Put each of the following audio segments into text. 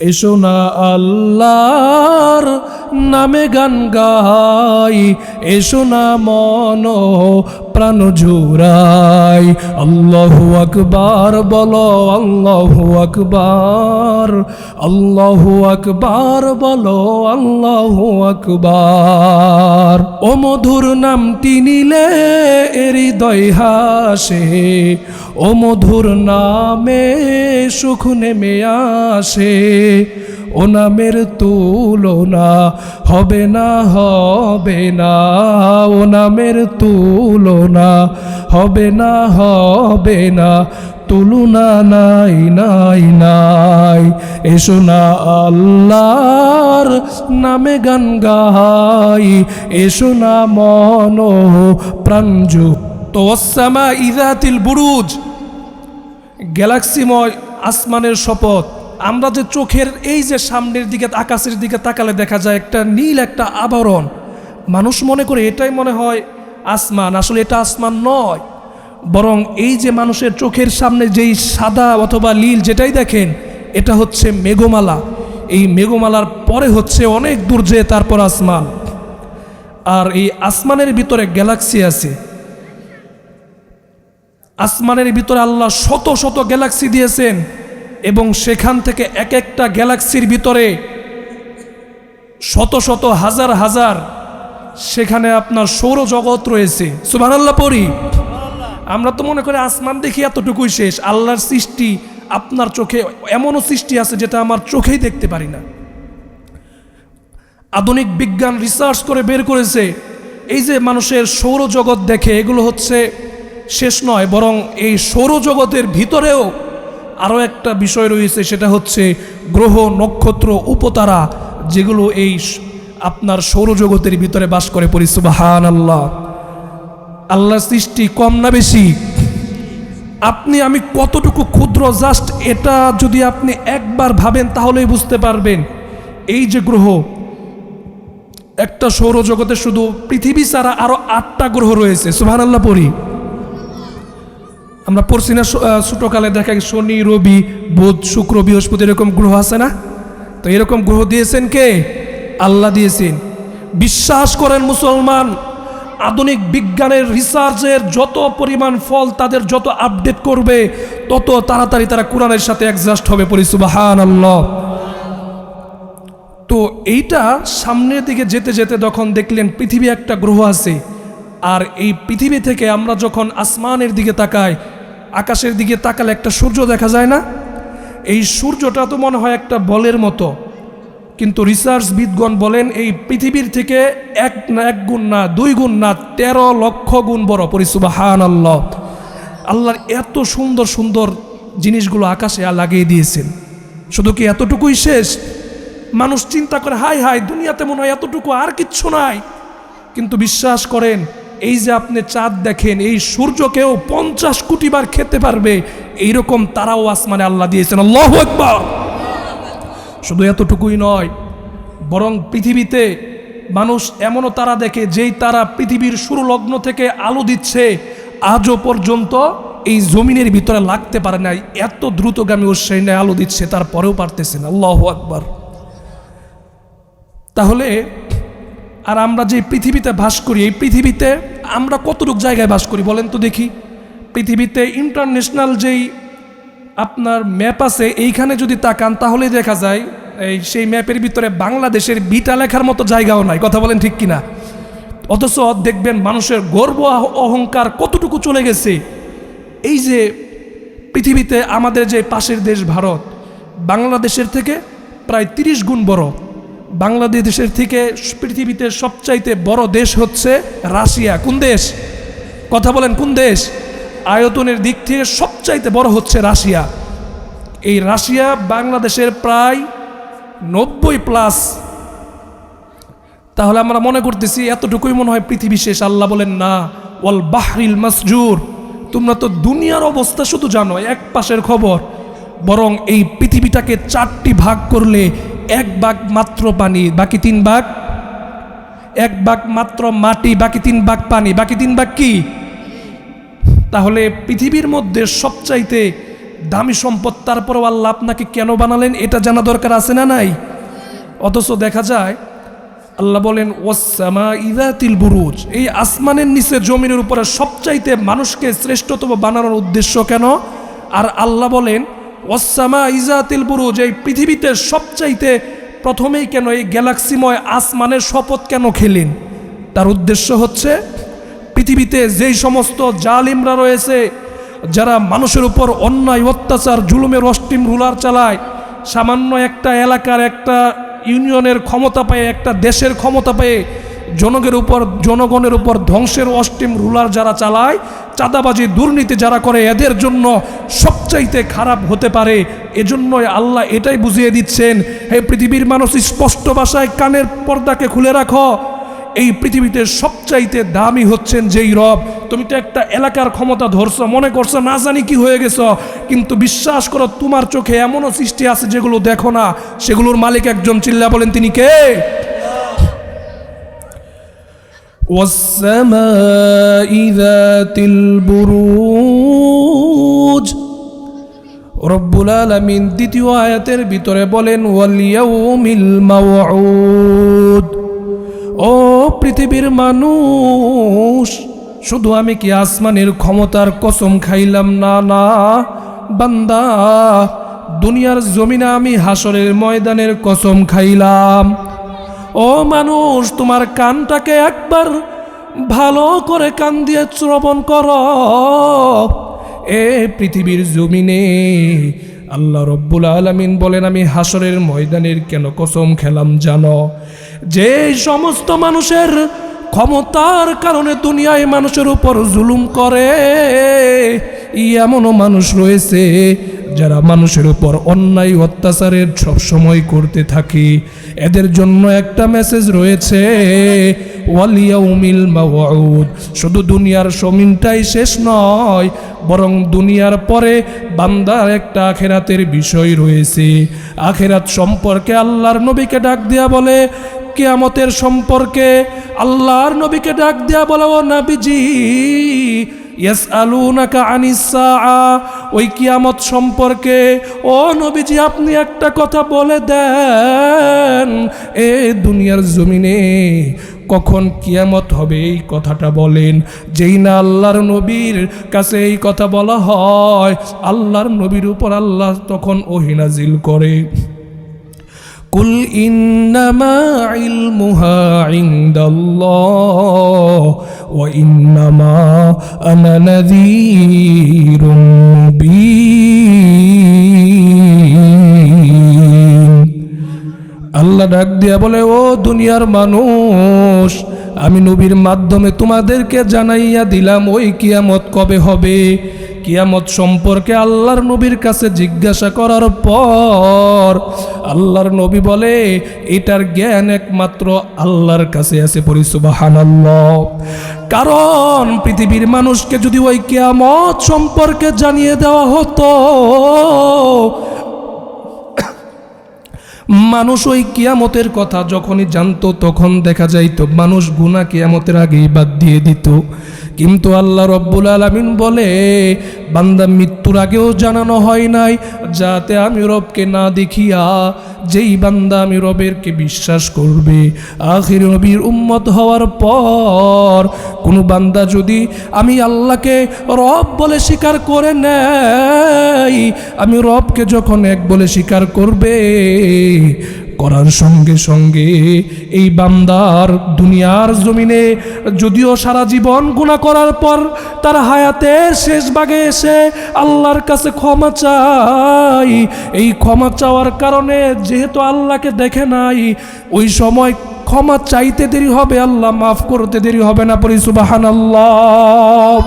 এসো না আল্লাহর নামে গান গাই এসো না মন প্রাণ জুড়াই। আল্লাহু আকবার, বলো আল্লাহু আকবার। আল্লাহু আকবার, বলো আল্লাহু আকবার। ও মধুর নামটি নিলে হৃদয় হাসে। ও মধুর নামে সুখ নেমে আসে। ও নামের তুলনা হবে না হবে না। ও নামের তুলনা হবে না হবে না। তুলনা নাই নাই নাই। এসো না আল্লাহর নামে গান গাই। এসো না মন প্রাঞ্জু তো ওসামা ইদাতিল বুরুজ, গ্যালাক্সিময় আসমানের শপথ। আমরা যে চোখের এই যে সামনের দিকে, আকাশের দিকে তাকালে দেখা যায় একটা নীল একটা আবরণ। মানুষ মনে করে এটাই মনে হয় আসমান। আসলে এটা আসমান নয়। বরং এই যে মানুষের চোখের সামনে যেই সাদা অথবা নীল যেটাই দেখেন, এটা হচ্ছে মেঘমালা। এই মেঘমালার পরে হচ্ছে অনেক দূর যে তারপর আসমান। আর এই আসমানের ভিতরে গ্যালাক্সি আছে। আসমানের ভিতরে আল্লাহ শত শত গ্যালাক্সি দিয়েছেন। এবং সেখান থেকে এক একটা গ্যালাক্সির ভিতরে শত শত হাজার হাজার সেখানে আপনার সৌরজগৎ রয়েছে। সুবাহ আল্লাহ পড়ি। আমরা তো মনে করি আসমান দেখি এতটুকুই শেষ। আল্লাহর সৃষ্টি আপনার চোখে এমনও সৃষ্টি আছে যেটা আমার চোখেই দেখতে পারি না। আধুনিক বিজ্ঞান রিসার্চ করে বের করেছে। এই যে মানুষের সৌরজগৎ দেখে এগুলো হচ্ছে শেষ নয়, বরং এই সৌরজগতের ভিতরেও আরও একটা বিষয় রয়েছে, সেটা হচ্ছে গ্রহ, নক্ষত্র, উপতারা, যেগুলো এই আপনার সৌরজগতের ভিতরে বাস করে পরিসুবাহান আল্লাহ আল্লাহ সৃষ্টি কম না বেশি। আপনি, আমি কতটুকু ক্ষুদ্র জাস্ট এটা যদি আপনি একবার ভাবেন, তাহলেই বুঝতে পারবেন। এই যে গ্রহ, একটা সৌরজগতে শুধু পৃথিবী ছাড়া আরও আটটা গ্রহ রয়েছে। সুহান আল্লাহ পড়ি। আমরা পড়ছি না ছো- আহ, দেখা শনি রবি বুধ শুক্র বৃহস্পতি এরকম গ্রহ আছে না? তো এরকম গ্রহ দিয়েছেন কে? আল্লাহ দিয়েছেন। বিশ্বাস করেন মুসলমান আধুনিক বিজ্ঞানের রিসার্চের যত পরিমাণ ফল তাদের যত আপডেট করবে তত তাড়াতাড়ি তারা কোরআনের সাথে অ্যাডজাস্ট হবে পরিসুবাহান আল্লাহ তো এইটা সামনের দিকে যেতে যেতে যখন দেখলেন পৃথিবী একটা গ্রহ আছে আর এই পৃথিবী থেকে আমরা যখন আসমানের দিকে তাকাই আকাশের দিকে তাকালে একটা সূর্য দেখা যায় না? এই সূর্যটা তো মনে হয় একটা বলের মতো। কিন্তু রিসার্চবিদগণ বলেন এই পৃথিবীর থেকে এক না এক গুণ না দুই গুণ না তেরো লক্ষ গুণ বড়। পরিসুবাহান আল্লাহ আল্লাহর এত সুন্দর সুন্দর জিনিসগুলো আকাশে আর লাগিয়ে দিয়েছেন। শুধু কি এতটুকুই শেষ? মানুষ চিন্তা করে হাই হাই দুনিয়াতে মনে হয় এতটুকু আর কিচ্ছু নাই। কিন্তু বিশ্বাস করেন এই যে আপনি চাঁদ দেখেন, এই সূর্যকেও পঞ্চাশ কোটি বার খেতে পারবে, এইরকম তারাও আসমানে আল্লাহ দিয়েছেন। আল্লাহ একবার শুধু এতটুকুই নয়, বরং পৃথিবীতে মানুষ এমনও তারা দেখে, যেই তারা পৃথিবীর শুরু লগ্ন থেকে আলো দিচ্ছে, আজও পর্যন্ত এই জমিনের ভিতরে লাগতে পারে নাই। এত দ্রুতগামী উৎসাহী আলো দিচ্ছে, তারপরেও পারতেছে না। আল্লাহ আকবার। তাহলে আর আমরা যে পৃথিবীতে বাস করি, এই পৃথিবীতে আমরা কতটুকু জায়গায় বাস করি বলেন তো দেখি। পৃথিবীতে ইন্টারন্যাশনাল যেই আপনার ম্যাপ আছে, এইখানে যদি তাকান তাহলেই দেখা যায়, এই সেই ম্যাপের ভিতরে বাংলাদেশের বিটা লেখার মতো জায়গাও নাই, কথা বলেন ঠিক কিনা? অথচ দেখবেন মানুষের গর্ব, অহংকার কতটুকু চলে গেছে। এই যে পৃথিবীতে আমাদের যে পাশের দেশ ভারত, বাংলাদেশের থেকে প্রায় তিরিশ গুণ বড়। বাংলাদেশের থেকে পৃথিবীতে সবচাইতে বড় দেশ হচ্ছে রাশিয়া। কোন দেশ? কথা বলেন, কোন দেশ? আয়তনের দিক থেকে সবচাইতে বড় হচ্ছে রাশিয়া। এই রাশিয়া বাংলাদেশের প্রায় নব্বই প্লাস। তাহলে আমরা মনে করতেছি এতটুকুই মনে হয় পৃথিবী শেষ। আল্লাহ বলেন, না, ওয়াল বাহরিল মাসজুর। তোমরা তো দুনিয়ার অবস্থা শুধু জানো, এক পাশের খবর, বরং এই পৃথিবীটাকে চারটি ভাগ করলে এক ভাগ মাত্র পানি, বাকি তিন ভাগ? এক ভাগ মাত্র মাটি, বাকি তিন ভাগ পানি, বাকি তিন ভাগ কি? তাহলে পৃথিবীর মধ্যে সবচাইতে দামি সম্পদ, তারপরেও আল্লাহ আপনাকে কেন বানালেন এটা জানা দরকার আছে না নাই? অথচ দেখা যায়, আল্লাহ বলেন ওয়াসামা ইদাতিল বুরুজ এই আসমানের নিচে জমিনের উপরে সবচাইতে মানুষকে শ্রেষ্ঠতম বানানোর উদ্দেশ্য কেন? আর আল্লাহ বলেন ওয়াসামা ইজাতিল বুরুজ, এই পৃথিবীতে সবচাইতে প্রথমেই কেন এই গ্যালাক্সিময় আসমানের শপথ কেন খেলেন? তার উদ্দেশ্য হচ্ছে, পৃথিবীতে যেই সমস্ত জালিমরা রয়েছে, যারা মানুষের উপর অন্যায়, অত্যাচার, জুলুমের অষ্টিম রুলার চালায়, সামান্য একটা এলাকার একটা ইউনিয়নের ক্ষমতা পেয়ে, একটা দেশের ক্ষমতা পেয়ে জনগের উপর, জনগণের উপর ধ্বংসের অষ্টিম রুলার যারা চালায়, চাঁদাবাজি, দুর্নীতি যারা করে, এদের জন্য সবচাইতে খারাপ হতে পারে। এজন্যই আল্লাহ এটাই বুঝিয়ে দিচ্ছেন, হে পৃথিবীর মানুষ, স্পষ্ট ভাষায় কানের পর্দাকে খুলে রাখো। এই পৃথিবীতে সবচাইতে দামি হচ্ছেন যেই রব। তুমি তো একটা এলাকার ক্ষমতা ধরছো, মনে করছ, না জানি কি হয়ে গেছো। কিন্তু বিশ্বাস করো, তোমার চোখে এমনও সৃষ্টি আছে যেগুলো দেখো না। সেগুলোর মালিক একজন, চিল্লা বলেন তিনি কে? والسماء ذات البروج রব্বুল আলামিন দ্বিতীয় আয়াতের ভিতরে বলেন ওয়ালিয়াউমিল মাওউদ ও পৃথিবীর মানুষ শুধু আমি কি আসমানের ক্ষমতার কসম খাইলাম না না বান্দা দুনিয়ার জমিনে আমি হাসরের ময়দানের কসম খাইলাম ও মানুষ, তোমার কানটাকে একবার ভালো করে কান দিয়ে শ্রবণ কর। এ পৃথিবীর জমিনে আল্লাহ রব্বুল আলমিন বলেন, আমি হাসরের ময়দানের কেন কসম খেলাম জানো? যে সমস্ত মানুষের ক্ষমতার কারণে দুনিয়ায় মানুষের উপর জুলুম করে। এমনও মানুষ রয়েছে যারা মানুষের উপর অন্যায় অত্যাচারের সবসময় করতে থাকে। এদের জন্য একটা মেসেজ রয়েছে শুধু দুনিয়ার সমিনটাই শেষ নয়, বরং দুনিয়ার পরে বান্দার একটা আখেরাতের বিষয় রয়েছে। আখেরাত সম্পর্কে আল্লাহর নবীকে ডাক দেয়া বলে কেয়ামতের সম্পর্কে আল্লাহর নবীকে ডাক দেয়া বলে নাবিজি ইয়াস আলুনাকা আনিসা ওই কিয়ামত সম্পর্কে, ও নবীজি, আপনি একটা কথা বলে দেন। এ দুনিয়ার জমিনে কখন কিয়ামত হবে এই কথাটা বলেন। যেই না আল্লাহর নবীর কাছে এই কথা বলা হয়, আল্লাহর নবীর উপর আল্লাহ তখন ওহিনাজিল করে। কুল ইন্নামা ইলমুহা ইনদাল্লাহ ওয়া ইন্নামা আনা নাযীরুম মুবিন আল্লাহ ডাক দিয়া বলে, ও দুনিয়ার মানুষ, আমি নবীর মাধ্যমে তোমাদেরকে জানাইয়া দিলাম, ওই কিয়ামত কবে হবে? কিয়ামত সম্পর্কে আল্লাহর নবীর কাছে জিজ্ঞাসা করার পর আল্লাহর নবী বলে, এটার জ্ঞান একমাত্র আল্লাহর কাছে আছে পরিসুবাহান কারণ পৃথিবীর মানুষকে যদি ওই কিয়ামত সম্পর্কে জানিয়ে দেওয়া হতো, মানুষ ওই কিয়ামতের কথা যখনই জানতো, তখন দেখা যাইতো মানুষ গুণা কিয়ামতের আগেই বাদ দিয়ে দিত। কিন্তু আল্লাহ রব্বুল আলমিন বলে, বান্দা মৃত্যুর আগেও জানানো হয় নাই, যাতে আমি রবকে না দেখিয়া যেই বান্দা আমি রবেরকে বিশ্বাস করবে। আখির নবীর উম্মত হওয়ার পর কোনো বান্দা যদি আমি আল্লাহকে রব বলে স্বীকার করে নেয়, আমি রবকে যখন এক বলে স্বীকার করবে করার সঙ্গে সঙ্গে এই বান্দার দুনিয়ার জমিনে যদিও সারা জীবন গুণা করার পর তার হায়াতের শেষ ভাগে এসে আল্লাহর কাছে ক্ষমা চাই। এই ক্ষমা চাওয়ার কারণে যেহেতু আল্লাহকে দেখে নাই, ওই সময় ক্ষমা চাইতে দেরি হবে, আল্লাহ মাফ করতে দেরি হবে না পরি সুবাহান আল্লাহ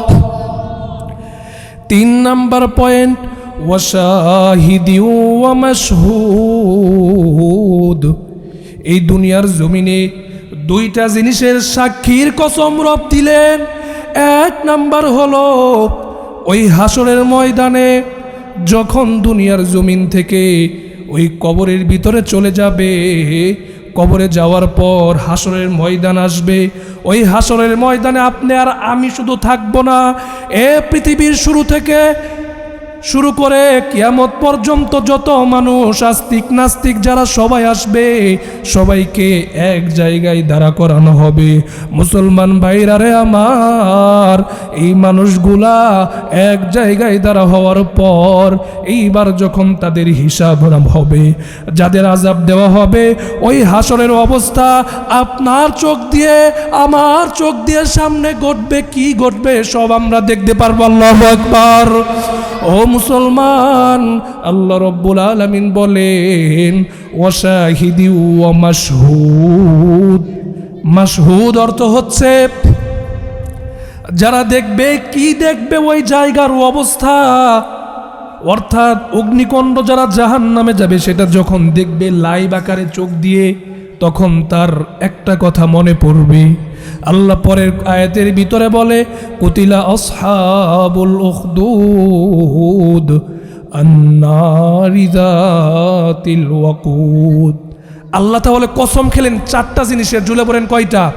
তিন নাম্বার পয়েন্ট ওয়াশাহিদি ওয়ামাশহুদ এই দুনিয়ার জমিনে দুইটা জিনিসের সাক্ষীর কসম রব দিলেন। এক নাম্বার হলো, ওই হাসরের ময়দানে যখন দুনিয়ার জমিন থেকে ওই কবরের ভিতরে চলে যাবে, কবরে যাওয়ার পর হাসরের ময়দান আসবে। ওই হাসরের ময়দানে আপনি আর আমি শুধু থাকব না, এ পৃথিবীর শুরু থেকে শুরু করে কিয়ামত পর্যন্ত যত মানুষ আস্তিক নাস্তিক যারা সবাই আসবে, সবাইকে এক জায়গায় দাঁড়া করানো হবে। মুসলমান ভাইরা রে আমার, এই মানুষগুলা এক জায়গায় দাঁড়া হওয়ার পর এইবার যখন তাদের হিসাব হবে, যাদের আজাব দেওয়া হবে, ওই হাসরের অবস্থা আপনার চোখ দিয়ে, আমার চোখ দিয়ে সামনে ঘটবে, কি ঘটবে সব আমরা দেখতে পারব, আল্লাহ একবার ও মুসলমান, আল্লাহ রব্বুল আলমিন বলেন ওয়াশাহিদি ওয়া মাশহুদ। মাশহুদ অর্থ হচ্ছে, যারা দেখবে, কি দেখবে ওই জায়গার অবস্থা। অর্থাৎ অগ্নিকণ্ড যারা জাহান নামে যাবে, সেটা যখন দেখবে, লাইভ আকারে চোখ দিয়ে, তখন তার একটা কথা মনে পড়বে। আল্লাহ পরের আয়াতের ভিতরে বলে, কুতিলা যাতিল ওয়াকুদ। আল্লাহ তাহলে কসম খেলেন, চারটা জিনিসের জুলে পড়েন কয়টা?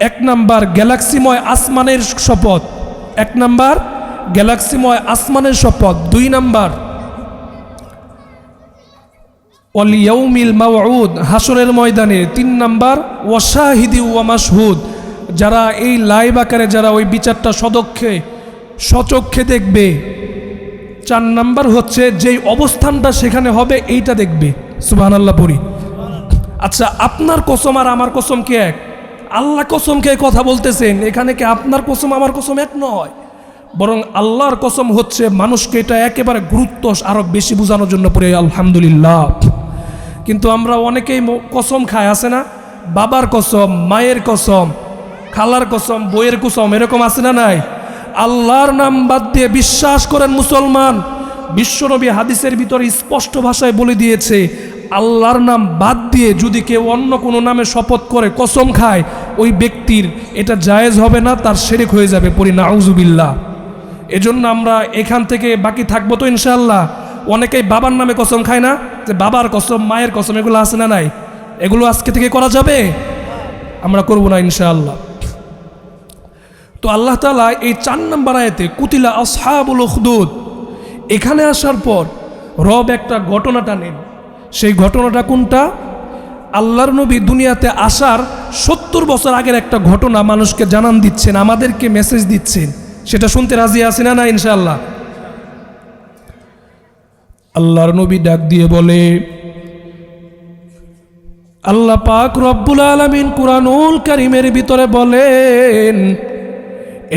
এক নাম্বার, গ্যালাক্সিময় আসমানের শপথ। এক নাম্বার, গ্যালাক্সিময় আসমানের শপথ। দুই নাম্বার অলিয়ৌমিল মাউদ হাসরের ময়দানে, তিন নাম্বার, ওয়াশাহিদি ওয়া মাশহুদ, যারা এই লাইভ আকারে যারা ওই বিচারটা সদক্ষে, সচক্ষে দেখবে, চার নাম্বার হচ্ছে যেই অবস্থানটা সেখানে হবে এইটা দেখবে সুবহান আল্লাহ পড়ি। আচ্ছা আপনার কসম আর আমার কসম কি এক? আল্লাহ কসম কে কথা বলতেছেন, এখানে কি আপনার কসম, আমার কসম এক নয়? বরং আল্লাহর কসম হচ্ছে মানুষকে এটা একেবারে গুরুত্ব আরও বেশি বোঝানোর জন্য পড়ে, আলহামদুলিল্লাহ। কিন্তু আমরা অনেকেই কসম খায় আছে না? বাবার কসম, মায়ের কসম, খালার কসম বইয়ের কসম, এরকম আছে না নাই? আল্লাহর নাম বাদ দিয়ে বিশ্বাস করেন মুসলমান। বিশ্বনবী হাদিসের ভিতরে স্পষ্ট ভাষায় বলে দিয়েছে, আল্লাহর নাম বাদ দিয়ে যদি কেউ অন্য কোনো নামে শপথ করে, কসম খায়, ওই ব্যক্তির এটা জায়েজ হবে না, তার সেরেক হয়ে যাবে, পরি নাউজুবিল্লাহ। এজন্য আমরা এখান থেকে বাকি থাকব তো ইনশাল্লাহ অনেকেই বাবার নামে কসম খায় না যে বাবার কসম, মায়ের কসম, এগুলো আছে না নাই? এগুলো আজকে থেকে করা যাবে? আমরা করব না ইনশাআল্লাহ। তো আল্লাহ তালা এই চার নম্বর আয়াতে, কুতিলা আসহাবুল উখদুদ, এখানে আসার পর রব একটা ঘটনাটা নেন সেই ঘটনাটা কোনটা? আল্লাহর নবী দুনিয়াতে আসার সত্তর বছর আগের একটা ঘটনা মানুষকে জানান দিচ্ছেন, আমাদেরকে মেসেজ দিচ্ছেন। সেটা শুনতে রাজি আছি না না ইনশাআল্লাহ? আল্লাহর নবী ডাক দিয়ে বলে, আল্লাহ পাক রব্বুল আলমিন কুরআনুল কারিমের ভিতরে বলেন,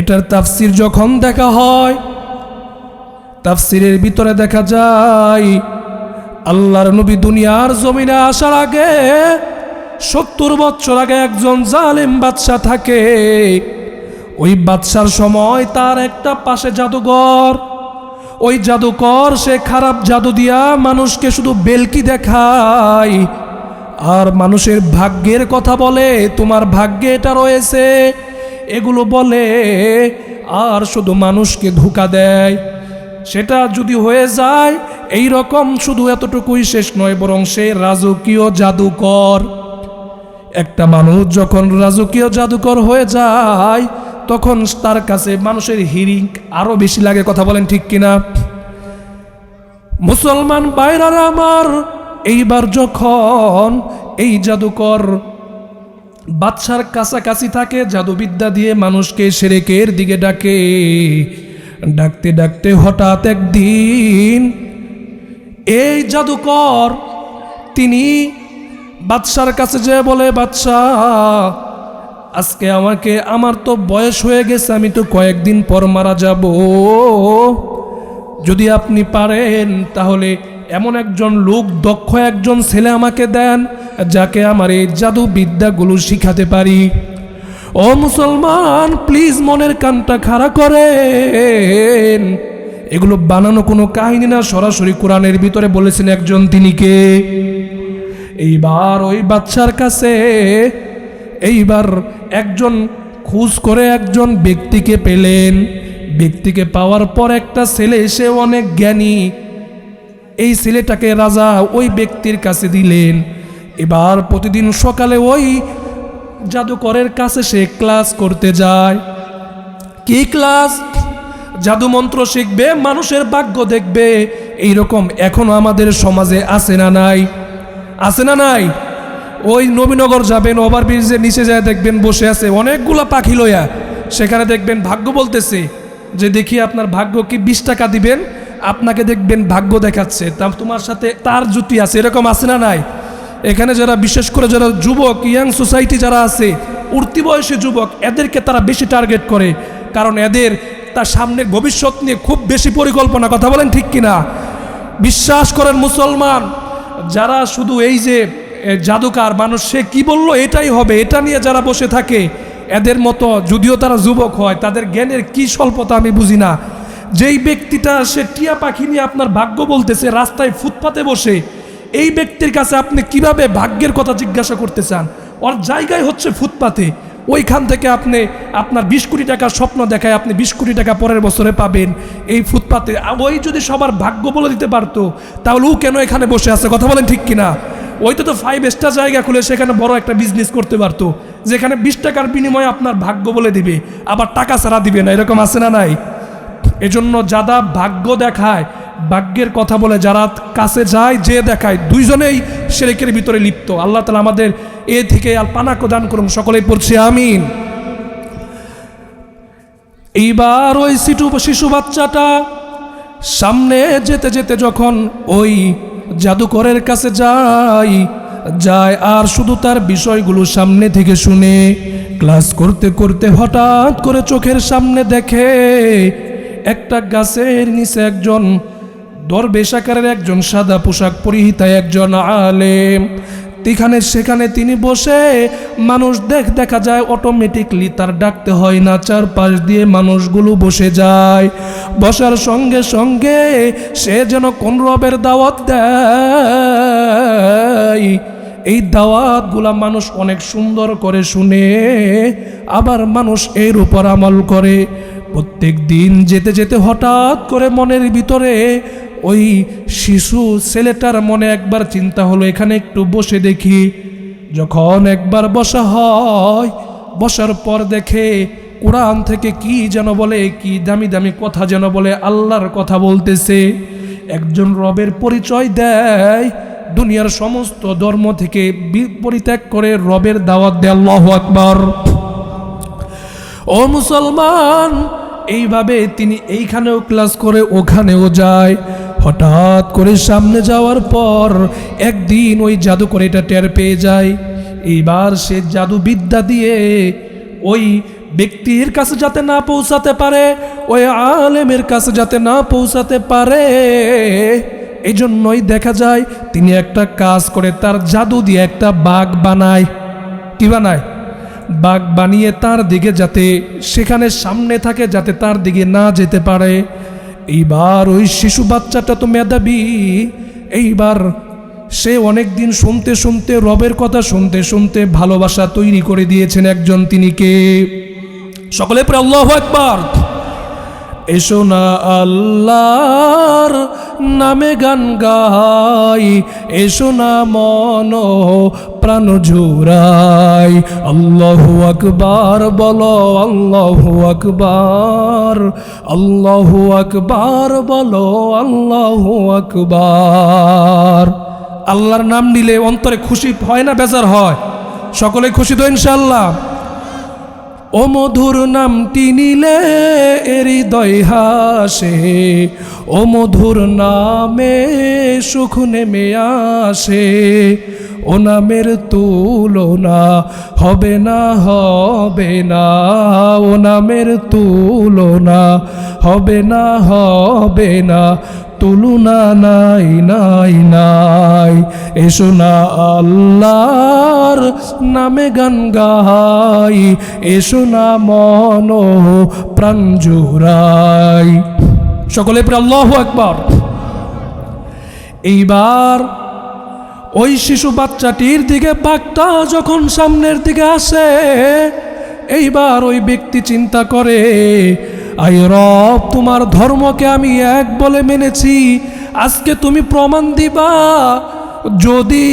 এটার তাফসির যখন দেখা হয়, তাফসিরের ভিতরে দেখা যায়, আল্লাহর নবী দুনিয়ার জমিনে আসার আগে, সত্তর বছর আগে একজন জালেম বাদশা থাকে। ওই বাদশার সময় তার একটা পাশে জাদুঘর ওই জাদুকর, সে খারাপ জাদু দিয়া মানুষকে শুধু বেলকি দেখায়। আর মানুষের ভাগ্যের কথা বলে, তোমার ভাগ্যে এটা রয়েছে। এগুলো বলে, আর শুধু মানুষকে ধোকা দেয়। সেটা যদি হয়ে যায়, এই রকম শুধু এতটুকুই শেষ নয়, বরং সে রাজকীয় জাদুকর। একটা মানুষ যখন রাজকীয় জাদুকর হয়ে যায় তখন তার কাছে মানুষের হিরিং আরও বেশি লাগে, কথা বলেন ঠিক কিনা? মুসলমান বাইরার আমার, এইবার যখন এই জাদুকর বাদশার কাছাকাছি থাকে, জাদুবিদ্যা দিয়ে মানুষকে সেরেকের দিকে ডাকে। ডাকতে ডাকতে হঠাৎ একদিন এই জাদুকর, তিনি বাদশার কাছে যে বলে, বাদশাহ আজকে আমাকে, আমার তো বয়স হয়ে গেছে, আমি তো কয়েকদিন পর মারা যাব। যদি আপনি পারেন, তাহলে এমন একজন লোক, দক্ষ একজন ছেলে আমাকে দেন, যাকে আমার এই জাদু বিদ্যাগুলো শিখাতে পারি। ও মুসলমান প্লিজ মনের কানটা খাড়া করেন। এগুলো বানানো কোনো কাহিনী না, সরাসরি কোরআনের ভিতরে বলেছেন একজন তিনি কে? এইবার ওই বাচ্চার কাছে এইবার একজন খুশ করে একজন ব্যক্তিকে পেলেন। ব্যক্তিকে পাওয়ার পর একটা ছেলে এসে অনেক জ্ঞানী। এই ছেলেটাকে রাজা ওই ব্যক্তির কাছে দিলেন। এবার প্রতিদিন সকালে ওই জাদুকরের কাছে সে ক্লাস করতে যায়। কি ক্লাস? জাদু মন্ত্র শিখবে, মানুষের ভাগ্য দেখবে। এইরকম এখনও আমাদের সমাজে আছে না নাই? আছে না নাই? ওই নবীনগর যাবেন, ওভারব্রিজের নিচে যায় দেখবেন বসে আছে অনেকগুলো পাখি লইয়া। সেখানে দেখবেন ভাগ্য বলতেছে যে দেখি আপনার ভাগ্য কি বিশ টাকা দিবেন, আপনাকে দেখবেন ভাগ্য দেখাচ্ছে। তা তোমার সাথে তার জুতি আছে, এরকম আছে না নাই? এখানে যারা বিশেষ করে যারা যুবক, ইয়াং সোসাইটি যারা আছে উঠতি বয়সী যুবক, এদেরকে তারা বেশি টার্গেট করে। কারণ এদের তার সামনের ভবিষ্যৎ নিয়ে খুব বেশি পরিকল্পনা, কথা বলেন ঠিক কিনা? বিশ্বাস করেন মুসলমান, যারা শুধু এই যে জাদুকার মানুষ, সে কি বলল? এটাই হবে, এটা নিয়ে যারা বসে থাকে, এদের মতো যদিও তারা যুবক হয়, তাদের জ্ঞানের কি স্বল্পতা আমি বুঝি না। যেই ব্যক্তিটা, সে টিয়া পাখি নিয়ে আপনার ভাগ্য বলতেছে, রাস্তায় ফুটপাতে বসে, এই ব্যক্তির কাছে আপনি কীভাবে ভাগ্যের কথা জিজ্ঞাসা করতে চান? ওর জায়গায় হচ্ছে ফুটপাতে, ওইখান থেকে আপনি, আপনার বিশ কোটি টাকার স্বপ্ন দেখায় আপনি বিশ কোটি টাকা পরের বছরে পাবেন এই ফুটপাতে। ওই যদি সবার ভাগ্য বলে দিতে পারতো, তাহলে ও কেন এখানে বসে আছে? কথা বলেন ঠিক কিনা? ওইটা তো ফাইভ স্টার জায়গা খুলে সেখানে বড় একটা বিজনেস করতে পারতো, যেখানে বিশ টাকার বিনিময়ে আপনার ভাগ্য বলে দিবে, আবার টাকা ছাড়া দিবে না, এরকম আছে না নাই? এজন্য যারা ভাগ্য দেখায়, ভাগ্যের কথা বলে যারা কাছে যায়, যে দেখায়, দুইজনেই সেরেকের ভিতরে লিপ্ত। আল্লাহ তালা আমাদের এ থেকে আর পানাক দান করুন, সকলেই পড়ছে, আমিন। এইবার ওই শিশু বাচ্চাটা সামনে যেতে যেতে যখন ওই জাদুকরের কাছে যাই যায় আর শুধু তার বিষয়গুলো সামনে থেকে শুনে ক্লাস করতে করতে হঠাৎ করে চোখের সামনে দেখে একটা গাছের নিচে একজন দরবেশ আকারের একজন সাদা পোশাক পরিহিতা একজন আলেম। এখানে, সেখানে তিনি বসে মানুষ দেখ, দেখা যায় অটোমেটিকলি তার ডাকতে হয় না, চারপাশ দিয়ে মানুষগুলো বসে যায়। বসার সঙ্গে সঙ্গে সে যেন কোন রবের দাওয়াত দেয়। এই দাওয়াতগুলা মানুষ অনেক সুন্দর করে শুনে, আবার মানুষ এর উপর আমল করে। প্রত্যেক দিন যেতে যেতে হঠাৎ করে মনের ভিতরে ওই শিশু ছেলেটার মনে একবার চিন্তা হলো, এখানে একটু বসে দেখি। যখন একবার বসা হয়, বসার পর দেখে কোরআন থেকে কি যেন বলে, কি দামি দামি কথা যেন বলে, আল্লাহর কথা বলতেছে। একজন রবের পরিচয় দেয়, দুনিয়ার সমস্ত ধর্ম থেকে পরিত্যাগ করে রবের দাওয়াত দেয়, আল্লাহ আকবর। ও মুসলমান এইভাবে তিনি এইখানেও ক্লাস করে, ওখানেও যায়। হঠাৎ করে সামনে যাওয়ার পর একদিন ওই জাদু করে এটা টের পেয়ে যায়। এইবার সে জাদু বিদ্যা দিয়ে ওই ব্যক্তির কাছে যাতে না পৌঁছাতে পারে, ওই আলেমের কাছে যাতে না পৌঁছাতে পারে এই জন্যই দেখা যায় তিনি একটা কাজ করে, তার জাদু দিয়ে একটা বাঘ বানায়। কি বানায়? বাঘ বানিয়ে তার দিকে যাতে সেখানে সামনে থাকে যাতে তার দিকে না যেতে পারে। এইবার ওই শিশু বাচ্চাটা তো মেধাবী। এইবার সে অনেক দিন শুনতে শুনতে, রবের কথা শুনতে শুনতে ভালোবাসা তৈরি করে দিয়েছেন একজন তিনি কে? সকলে পরে আল্লাহ একবার এসো না আল্লাহর নামে গান গাই, এসো না মন প্রাণ জুড়াই। আল্লাহু আকবার, বলো আল্লাহু আকবার আল্লাহু আকবার, বলো আল্লাহু আকবার। আল্লাহর নাম নিলে অন্তরে খুশি হয় না, বেজার হয়। সকলে খুশি তো ইনশাল্লাহ ও মধুর নামটি নিলে হৃদয় হাসে ও মধুর নামে সুখ নেমে আসে। ও নামের তুলনা হবে না হবে না। ও নামের তুলনা হবে না হবে না। তুলনা নাই নাই নাই। এসো না আল্লাহর নামে গান গাই। এসো না মন প্রাণ জুড়াই। সকলে প্রিয় আল্লাহ একবার এইবার ওই শিশু বাচ্চাটির দিকে বাঘটা যখন সামনের দিকে আসে, এইবার ওই ব্যক্তি চিন্তা করে আই রব, তোমার ধর্মকে আমি এক বলে মেনেছি। আজকে তুমি প্রমাণ দিবা, যদি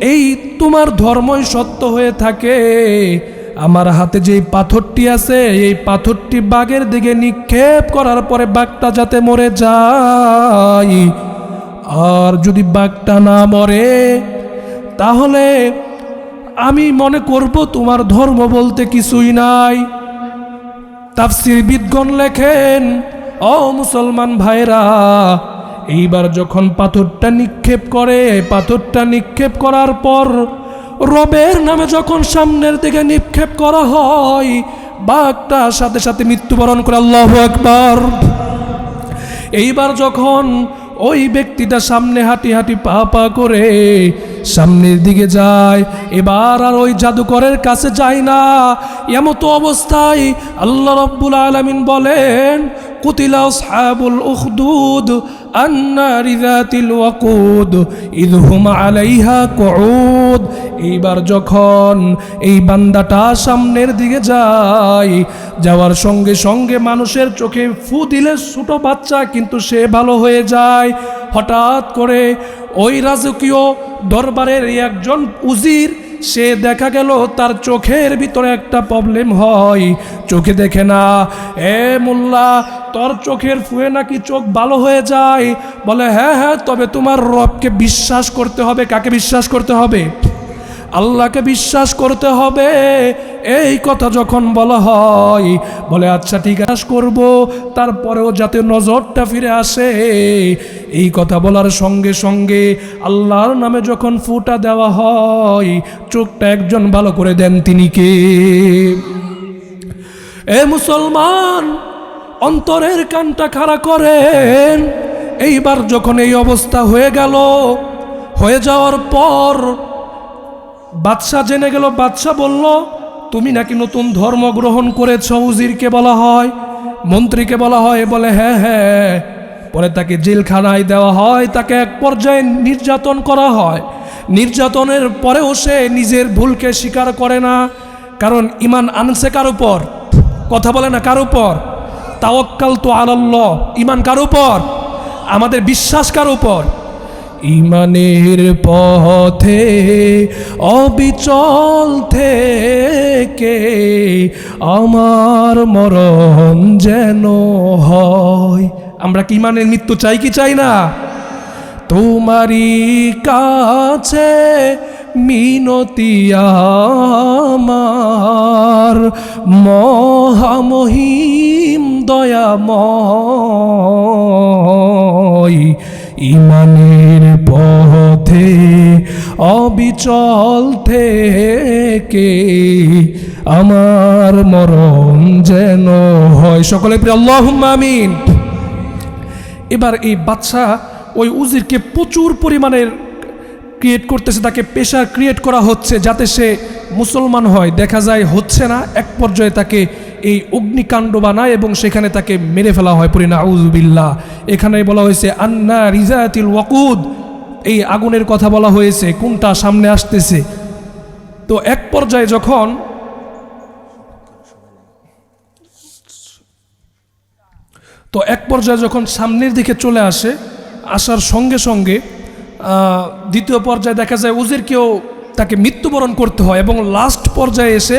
এই তোমার ধর্মই সত্য হয়ে থাকে। আমার হাতে যেই পাথরটি আছে, এই পাথরটি বাঘের দিকে নিক্ষেপ করার পরে বাঘটা যাতে মরে যায়। আর যদি বাঘটা না মরে, তাহলে আমি মনে করব তোমার ধর্ম বলতে কিছুই নাই। তাফসির বিদগণ লেখেন, ও মুসলমান ভাইরা এইবার যখন পাথরটা নিক্ষেপ করে, পাথরটা নিক্ষেপ করার পর রবের নামে যখন সামনের দিকে নিক্ষেপ করা হয়, বাঘটা সাথে সাথে মৃত্যুবরণ করে আল্লাহ একবার এইবার যখন ওই ব্যক্তিটা সামনে হাঁটি হাঁটি পা পা করে সামনের দিকে যায়। এবার আর ওই জাদুকরের কাছে যায় না। এমতো অবস্থায় আল্লাহ রব্বুল আলমিন বলেন, কুতিলা সাহাবুল উখদুদ النار ذات الوقود إذ هم عليها قعود এইবার যখন এই বান্দাটা সামনের দিকে যায় যাওয়ার সঙ্গে সঙ্গে মানুষের চোখে ফু দিলে ছোট বাচ্চা কিন্তু সে ভালো হয়ে যায় হঠাৎ করে ওই রাজকীয় দরবারের একজন উজির সে দেখা গেল তার চোখের ভিতরে একটা প্রবলেম হয় চোখে দেখে না এ মোল্লা তোর চোখের ফুয়ে নাকি চোখ ভালো হয়ে যায়? বলে হ্যাঁ হ্যাঁ তবে তোমার রবকে বিশ্বাস করতে হবে। কাকে বিশ্বাস করতে হবে? আল্লাহকে বিশ্বাস করতে হবে। এই কথা যখন বলা হয়, বলে আচ্ছা ঠিক আছে, করব। তারপরেও যাতে নজরটা ফিরে আসে, এই কথা বলার সঙ্গে সঙ্গে আল্লাহর নামে যখন ফুটা দেওয়া হয়, চোখটা একজন ভালো করে দেন তিনি কে? এ মুসলমান অন্তরের কানটা খাড়া করেন। এইবার যখন এই অবস্থা হয়ে গেল, হয়ে যাওয়ার পর বাদশাহ জেনে গেল, বাদশাহ বলল, তুমি নাকি নতুন ধর্ম গ্রহণ করেছ? উজিরকে বলা হয়, মন্ত্রীকে বলা হয়, বলে হ্যাঁ হ্যাঁ। পরে তাকে জেলখানায় দেওয়া হয়, তাকে এক পর্যায়ে নির্যাতন করা হয়। নির্যাতনের পরেও সে নিজের ভুলকে স্বীকার করে না, কারণ ইমান আনছে কার উপর? কথা বলে না কার উপর? তাওয়াক্কাল তো আলাল্লাহ। ইমান কার উপর? আমাদের বিশ্বাস কার উপর? ইমানের পথে, অবিচল থেকে আমার মরণ যেন হয়। আমরা কি ইমানের মৃত্যু চাই কি চাই না? তোমারই কাছে মিনতি আমার। মহামহিম দয়াময়, ইমানের পথে অবিচল থেকে আমার মরণ যেন হয়। সকলে প্রিয় আল্লাহ আমিন। এবার এই বাচ্চা ওই উজিরকে প্রচুর পরিমাণের ক্রিয়েট করতেছে, তাকে পেশার ক্রিয়েট করা হচ্ছে যাতে সে মুসলমান হয়। দেখা যায়, হচ্ছে না, এক পর্যায়ে তাকে এই অগ্নিকাণ্ড বানায় এবং সেখানে তাকে মেরে ফেলা হয় পরিনা আউজুবিল্লাহ এখানে বলা হয়েছে, আন্না রিজায়াতিল ওয়াকুদ। এই আগুনের কথা বলা হয়েছে, কোনটা সামনে আসতেছে। তো এক পর্যায়ে যখন তো এক পর্যায়ে যখন সামনের দিকে চলে আসে, আসার সঙ্গে সঙ্গে দ্বিতীয় পর্যায়ে দেখা যায় উজিরকেও তাকে মৃত্যুবরণ করতে হয় এবং লাস্ট পর্যায়ে এসে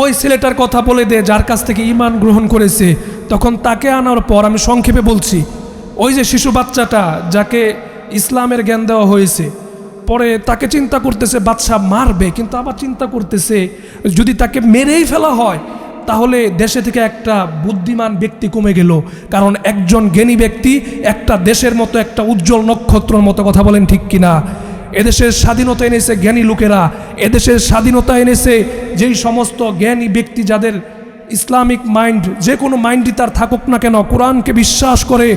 ওই ছেলেটার কথা বলে দেয় যার কাছ থেকে ইমান গ্রহণ করেছে। তখন তাকে আনার পর আমি সংক্ষেপে বলছি, ওই যে শিশু বাচ্চাটা যাকে ইসলামের জ্ঞান দেওয়া হয়েছে, পরে তাকে চিন্তা করতেছে বাচ্চা মারবে, কিন্তু আবার চিন্তা করতেছে, যদি তাকে মেরেই ফেলা হয় তাহলে দেশে থেকে একটা বুদ্ধিমান ব্যক্তি কমে গেল। কারণ একজন জ্ঞানী ব্যক্তি একটা দেশের মতো, একটা উজ্জ্বল নক্ষত্রর মতো কথা বলেন ঠিক কিনা? এদেশের স্বাধীনতা এনেছে জ্ঞানী লোকেরা। এদেশের স্বাধীনতা এনেছে যেই সমস্ত জ্ঞানী ব্যক্তি যাদের ইসলামিক মাইন্ড, যে কোনো মাইন্ডই তার থাকুক না কেন, কোরআনকে বিশ্বাস করে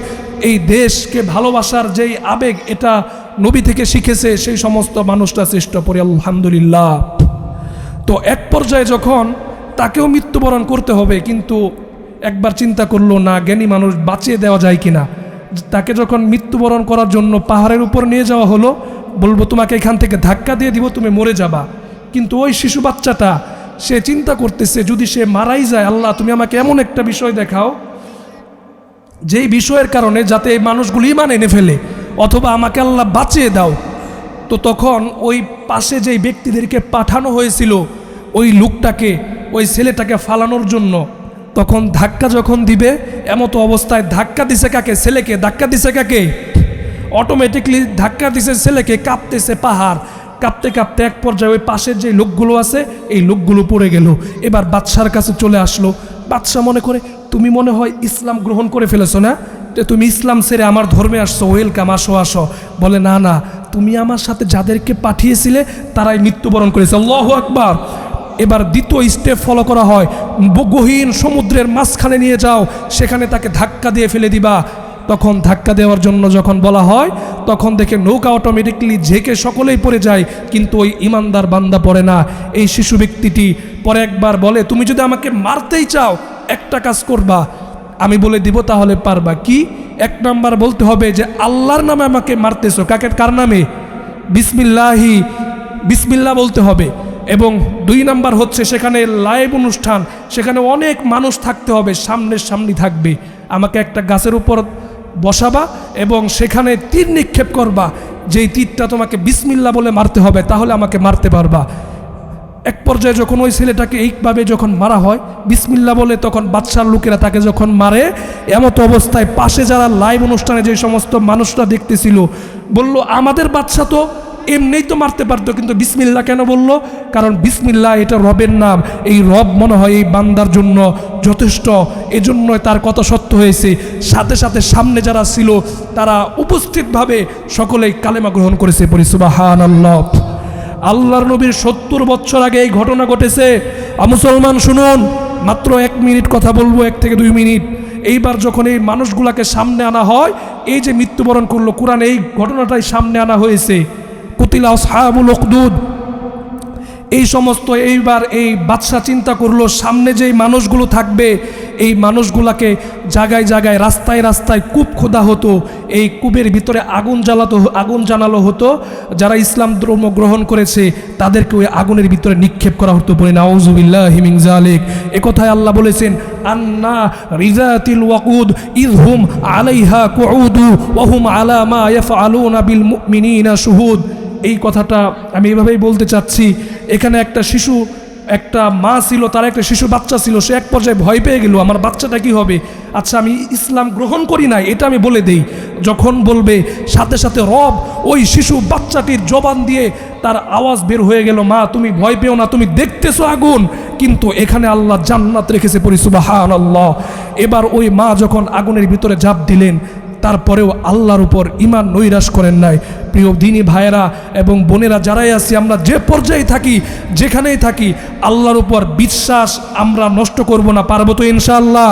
এই দেশকে ভালোবাসার যেই আবেগ, এটা নবী থেকে শিখেছে সেই সমস্ত মানুষটা চেষ্টা করি আলহামদুলিল্লাহ। তো এক পর্যায়ে যখন তাকেও মৃত্যুবরণ করতে হবে, কিন্তু একবার চিন্তা করল, না, জ্ঞানী মানুষ বাঁচিয়ে দেওয়া যায় কিনা? তাকে যখন মৃত্যুবরণ করার জন্য পাহাড়ের উপর নিয়ে যাওয়া হলো, বলব, তোমাকে এখান থেকে ধাক্কা দিয়ে দিব, তুমি মরে যাবা। কিন্তু ওই শিশু বাচ্চাটা, সে চিন্তা করতেছে, যদি সে মারাই যায়, আল্লাহ, তুমি আমাকে এমন একটা বিষয় দেখাও, যেই বিষয়ের কারণে যাতে এই মানুষগুলি ইমান এনে ফেলে, অথবা আমাকে আল্লাহ বাঁচিয়ে দাও। তো তখন ওই পাশে যেই ব্যক্তিদেরকে পাঠানো হয়েছিল ওই লোকটাকে, ওই ছেলেটাকে ফালানোর জন্য। তখন ধাক্কা যখন দিবে, এমতো অবস্থায় ধাক্কা দিছে কাকে? ছেলেকে। ধাক্কা দিছে কাকে? অটোমেটিকলি ধাক্কা দিছে ছেলেকে, কাঁপতেছে পাহাড়। কাঁপতে কাঁপতে এক পর্যায়ে ওই পাশের যে লোকগুলো আছে, এই লোকগুলো পড়ে গেল। এবার বাদশার কাছে চলে আসলো। বাদশাহ মনে করে, তুমি মনে হয় ইসলাম গ্রহণ করে ফেলেছো না? তো তুমি ইসলাম ছেড়ে আমার ধর্মে আসছো। ওয়েলকাম, আসো আসো। বলে, না না, তুমি আমার সাথে যাদেরকে পাঠিয়েছিলে, তারাই মৃত্যুবরণ করেছে। আল্লাহ আকবার। এবার দ্বিতীয় স্টেপ ফলো করা হয়। গহীন সমুদ্রের মাঝখানে নিয়ে যাও, সেখানে তাকে ধাক্কা দিয়ে ফেলে দিবা। তখন ধাক্কা দেওয়ার জন্য যখন বলা হয়, তখন দেখে নৌকা অটোমেটিকলি ঝেঁকে সকলেই পড়ে যায়, কিন্তু ওই ইমানদার বান্দা পড়ে না। এই শিশু ব্যক্তিটি পরে একবার বলে, তুমি যদি আমাকে মারতেই চাও, একটা কাজ করবা। আমি বলে দিব, তাহলে পারবা। কি? এক নাম্বার বলতে হবে যে, আল্লাহর নামে আমাকে মারতেছো। কাকে? কার নামে? বিসমিল্লাহি। বিসমিল্লা বলতে হবে। এবং দুই নাম্বার হচ্ছে সেখানে লাইভ অনুষ্ঠান, সেখানে অনেক মানুষ থাকতে হবে, সামনের সামনে থাকবে। আমাকে একটা গাছের উপর বসাবা এবং সেখানে তীর নিক্ষেপ করবা। যেই তীরটা তোমাকে বিসমিল্লা বলে মারতে হবে, তাহলে আমাকে মারতে পারবা। এক পর্যায়ে যখন ওই ছেলেটাকে এইভাবে যখন মারা হয় বিসমিল্লা বলে তখন বাদশার লোকেরা তাকে যখন মারে, এমত অবস্থায় পাশে যারা লাইভ অনুষ্ঠানে যে সমস্ত মানুষরা দেখতেছিল, বলল, আমাদের বাচ্চা তো এমনিই তো মারতে পারতো, কিন্তু বিসমিল্লা কেন বলল? কারণ বিসমিল্লা এটা রবের নাম। এই রব মনে হয় এই বান্দার জন্য যথেষ্ট। এজন্য তার কথা সত্য হয়েছে। সাথে সাথে সামনে যারা ছিল, তারা উপস্থিতভাবে সকলেই কালেমা গ্রহণ করেছে। পরিসুবাহান আল্লাহ আল্লাহর নবীর সত্তর বছর আগে এই ঘটনা ঘটেছে। মুসলমান, শুনুন, মাত্র এক মিনিট কথা বলব, এক থেকে দুই মিনিট। এইবার যখন এই মানুষগুলাকে সামনে আনা হয়, এই যে মৃত্যুবরণ করল, কোরআন এই ঘটনাটাই সামনে আনা হয়েছে। কুতিলা সাহাবুল উকদুদ। এই সমস্ত এইবার এই বাদশা চিন্তা করল, সামনে যেই মানুষগুলো থাকবে, এই মানুষগুলাকে জায়গায় জায়গায়, রাস্তায় রাস্তায় কূপ খোদা হতো, এই কূপের ভিতরে আগুন জ্বালাতো, আগুন জানালো হতো। যারা ইসলাম ধর্ম গ্রহণ করেছে, তাদেরকে ওই আগুনের ভিতরে নিক্ষেপ করা হতো বলে নাউজুবিল্লাহ হিমিং জালেক এ কথায় আল্লাহ বলেছেন, আন্না রিজাতিল ওয়াকুদ ইদহুম আলাইহা কুউদু ওয়াহুম আলা মা ইয়াফআলুনা বিল মুমিনিনা শুহুদ। এই কথাটা আমি এইভাবেই বলতে চাচ্ছি। এখানে একটা শিশু, একটা মা ছিল, তার একটা শিশু বাচ্চা ছিল, সে এক পর্যায়ে ভয় পেয়ে গেল, আমার বাচ্চাটা কি হবে? আচ্ছা আমি ইসলাম গ্রহণ করি না এটা আমি বলে দেই। যখন বলবে, সাথে সাথে রব ওই শিশু বাচ্চাটির জবান দিয়ে তার আওয়াজ বের হয়ে গেল, মা, তুমি ভয় পেও না, তুমি দেখতেছো আগুন। কিন্তু এখানে আল্লাহ জান্নাত রেখেছে পরিসুবাহান আল্লাহ এবার ওই মা যখন আগুনের ভিতরে ঝাঁপ দিলেন তারপরেও আল্লাহর উপর ইমান নৈরাশ করেন নাই। প্রিয় দিনী ভাইয়েরা এবং বোনেরা যারাই আছি, আমরা যে পর্যায়ে থাকি, যেখানেই থাকি, আল্লাহর উপর বিশ্বাস আমরা নষ্ট করব না, পারব তো ইনশাআল্লাহ।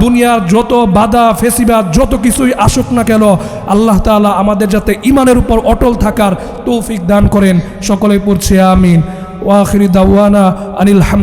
দুনিয়ার যত বাধা, ফেসিবাদ, যত কিছুই আসুক না কেন, আল্লাহ তাআলা আমাদের যাতে ইমানের উপর অটল থাকার তৌফিক দান করেন। সকলে পড়ছে আমিন। ওয়াখিরি দাওয়ানা আনিল হামদ